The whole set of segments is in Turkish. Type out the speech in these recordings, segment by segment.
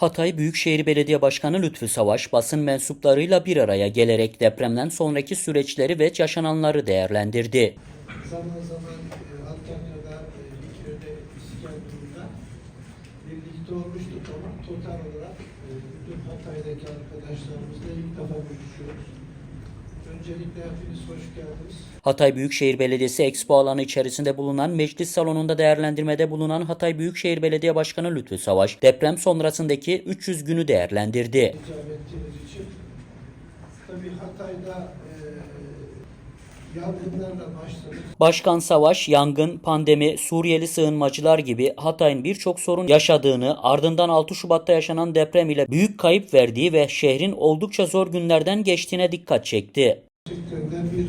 Hatay Büyükşehir Belediye Başkanı Lütfü Savaş basın mensuplarıyla bir araya gelerek depremden sonraki süreçleri ve yaşananları değerlendirdi. Zaman zaman e, Antakya'da, e, Likör'de, İskenderun'da birlikte olmuştuk ama total olarak e, bütün Hatay'daki arkadaşlarımızla ilk defa buluşuyoruz. Öncelikle hepiniz hoş geldiniz. Hatay Büyükşehir Belediyesi Expo alanı içerisinde bulunan meclis salonunda değerlendirmede bulunan Hatay Büyükşehir Belediye Başkanı Lütfü Savaş deprem sonrasındaki 300 günü değerlendirdi. Tabii Hatay'da. Başkan Savaş, yangın, pandemi, Suriyeli sığınmacılar gibi Hatay'ın birçok sorun yaşadığını, ardından 6 Şubat'ta yaşanan deprem ile büyük kayıp verdiği ve şehrin oldukça zor günlerden geçtiğine dikkat çekti. Gerçekten bir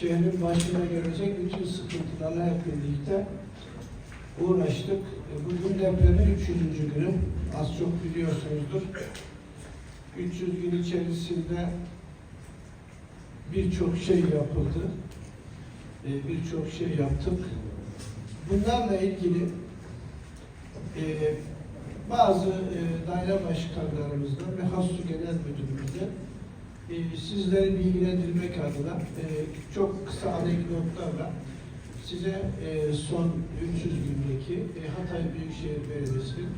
şehrin başına gelecek bütün sıkıntılarla hep birlikte uğraştık. E, Bugün depremin 300. günü. Az çok biliyorsunuzdur. 300 gün içerisinde birçok şey yapıldı. E, Birçok şey yaptık. Bunlarla ilgili e, bazı e, daire başkanlarımızdan ve HASU Genel Müdürümüzden e, sizleri bilgilendirmek adına e, çok kısa anekdotlarla size e, son 300 gündeki e, Hatay Büyükşehir Belediyesi'nin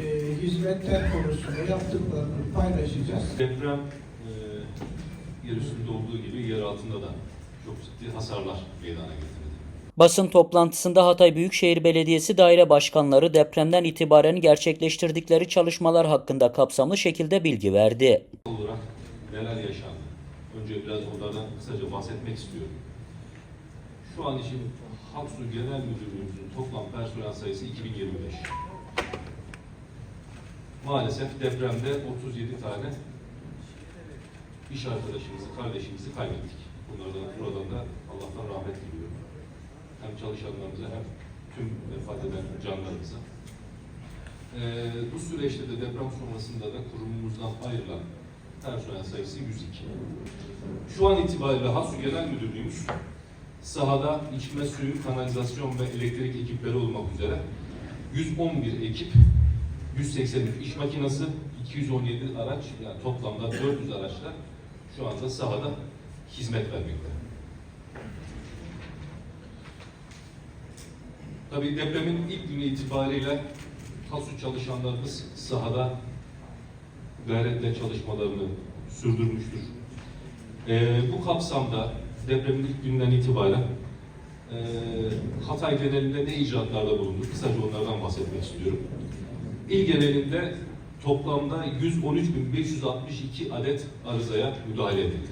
e, hizmetler konusunda yaptıklarını paylaşacağız. Deprem e, altında da çok ciddi hasarlar meydana getirdi. Basın toplantısında Hatay Büyükşehir Belediyesi daire başkanları depremden itibaren gerçekleştirdikleri çalışmalar hakkında kapsamlı şekilde bilgi verdi. olarak neler yaşandı? Önce biraz onlardan kısaca bahsetmek istiyorum. Şu an için Haksu Genel Müdürlüğümüzün toplam personel sayısı 2025. Maalesef depremde 37 tane iş arkadaşımızı, kardeşimizi kaybettik. Bunlardan buradan da Allah'tan rahmet diliyorum. Hem çalışanlarımıza hem tüm vefat eden canlarımıza. Ee, bu süreçte de deprem sonrasında da kurumumuzdan ayrılan personel sayısı 102. Şu an itibariyle HASU Genel Müdürlüğümüz sahada içme suyu, kanalizasyon ve elektrik ekipleri olmak üzere 111 ekip, 183 iş makinesi, 217 araç, yani toplamda 400 araçla şu anda sahada hizmet vermekte. Tabii depremin ilk günü itibariyle HASU çalışanlarımız sahada gayretle çalışmalarını sürdürmüştür. Ee, bu kapsamda depremin ilk günden itibaren e, Hatay genelinde ne icraatlarda bulundu? Kısaca onlardan bahsetmek istiyorum. İl genelinde toplamda 113.562 adet arızaya müdahale edildi.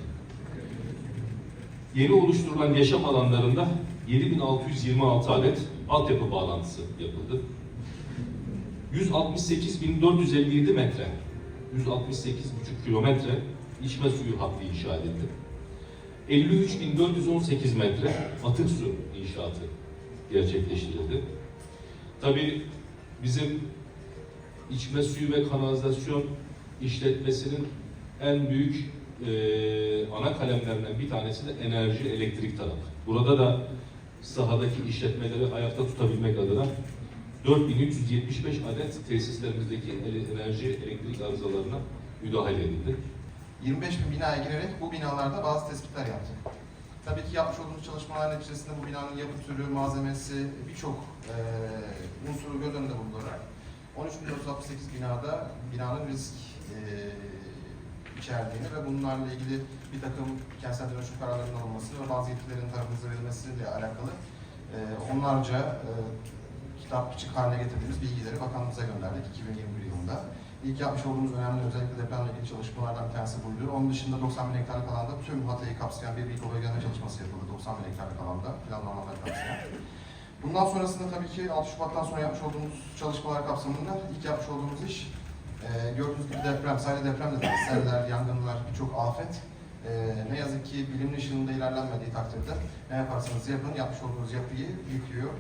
Yeni oluşturulan yaşam alanlarında 7626 adet altyapı bağlantısı yapıldı. 168.457 metre, 168,5 kilometre içme suyu hattı inşa edildi. 53.418 metre atık su inşaatı gerçekleştirildi. Tabii bizim içme suyu ve kanalizasyon işletmesinin en büyük eee, ana kalemlerinden bir tanesi de enerji elektrik tarafı. Burada da sahadaki işletmeleri ayakta tutabilmek adına 4375 adet tesislerimizdeki enerji elektrik arızalarına müdahale edildi. 25 bin binaya girerek bu binalarda bazı tespitler yaptık. Tabii ki yapmış olduğumuz çalışmalar neticesinde bu binanın yapı türü, malzemesi, birçok eee unsuru göz önünde bulundurarak 13.468 binada binanın risk eee, içerdiğini ve bunlarla ilgili bir takım kentsel dönüşüm kararlarının alınması ve bazı yetkilerin tarafımıza verilmesiyle alakalı eee, onlarca eee kitapçık haline getirdiğimiz bilgileri bakanlığımıza gönderdik 2021 yılında. İlk yapmış olduğumuz önemli özellikle depremle ilgili çalışmalardan bir tanesi buydu. Onun dışında 90 bin hektarlık alanda tüm Hatay'ı kapsayan bir mikrobeyleme çalışması yapıldı 90 bin hektarlık alanda planlamalar kapsayan. Bundan sonrasında tabii ki 6 Şubat'tan sonra yapmış olduğumuz çalışmalar kapsamında ilk yapmış olduğumuz iş e, gördüğünüz gibi deprem, sadece deprem de değil, seller, yangınlar, birçok afet. E, ne yazık ki bilimin ışığında ilerlenmediği takdirde ne yaparsanız yapın, yapmış olduğunuz yapıyı yıkıyor.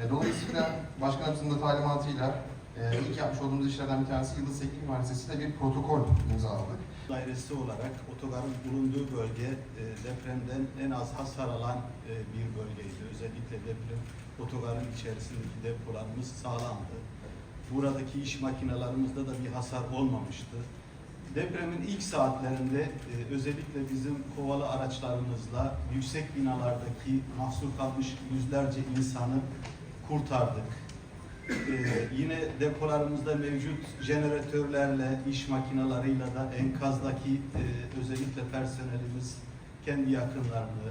E, dolayısıyla başkanımızın da talimatıyla e, ilk yapmış olduğumuz işlerden bir tanesi Yıldız Teknik Üniversitesi'yle bir protokol imzaladık. dairesi olarak otogarın bulunduğu bölge e, depremden en az hasar alan e, bir bölgeydi. Özellikle deprem otogarın içerisindeki depolarımız sağlamdı. buradaki iş makinalarımızda da bir hasar olmamıştı. Depremin ilk saatlerinde e, özellikle bizim kovalı araçlarımızla yüksek binalardaki mahsur kalmış yüzlerce insanı kurtardık. E, yine depolarımızda mevcut jeneratörlerle, iş makinalarıyla da enkazdaki e, özellikle personelimiz kendi yakınlarını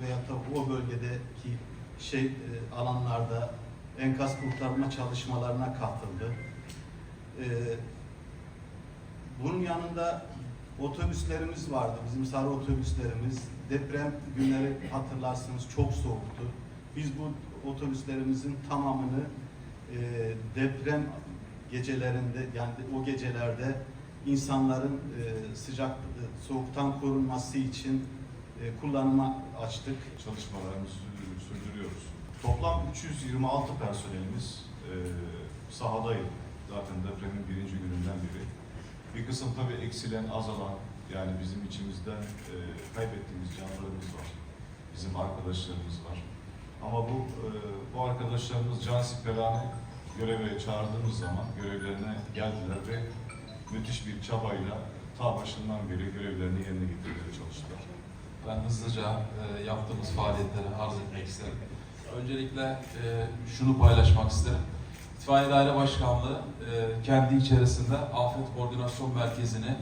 veya da o bölgedeki şey e, alanlarda enkaz kurtarma çalışmalarına katıldı. E, bunun yanında otobüslerimiz vardı. Bizim sarı otobüslerimiz. Deprem günleri hatırlarsınız çok soğuktu. Biz bu otobüslerimizin tamamını e, deprem gecelerinde yani o gecelerde insanların sıcak soğuktan korunması için kullanıma açtık. çalışmalarımızı sürdür- sürdürüyoruz. Toplam 326 personelimiz e, sahadaydı. Zaten depremin birinci gününden beri. Bir kısım tabii eksilen, azalan, yani bizim içimizden e, kaybettiğimiz canlarımız var. Bizim arkadaşlarımız var. Ama bu e, bu arkadaşlarımız can siperhane göreve çağırdığımız zaman görevlerine geldiler ve müthiş bir çabayla ta başından beri görevlerini yerine getirmeye çalıştılar. Ben hızlıca e, yaptığımız faaliyetleri arz etmek isterim. Öncelikle e, şunu paylaşmak isterim. İtfaiye Daire Başkanlığı e, kendi içerisinde afet koordinasyon merkezini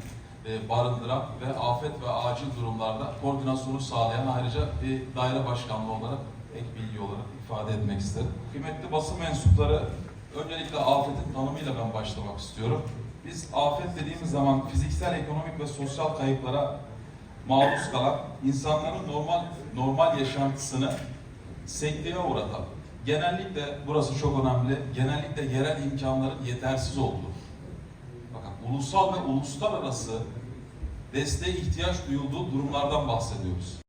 e, barındıran ve afet ve acil durumlarda koordinasyonu sağlayan ayrıca bir daire başkanlığı olarak ek bilgi olarak ifade etmek isterim. Kıymetli basın mensupları öncelikle afetin tanımıyla ben başlamak istiyorum. Biz afet dediğimiz zaman fiziksel, ekonomik ve sosyal kayıplara maruz kalan insanların normal normal yaşantısını sekteye uğratan, genellikle burası çok önemli, genellikle yerel imkanların yetersiz olduğu, bakın ulusal ve uluslararası desteğe ihtiyaç duyulduğu durumlardan bahsediyoruz.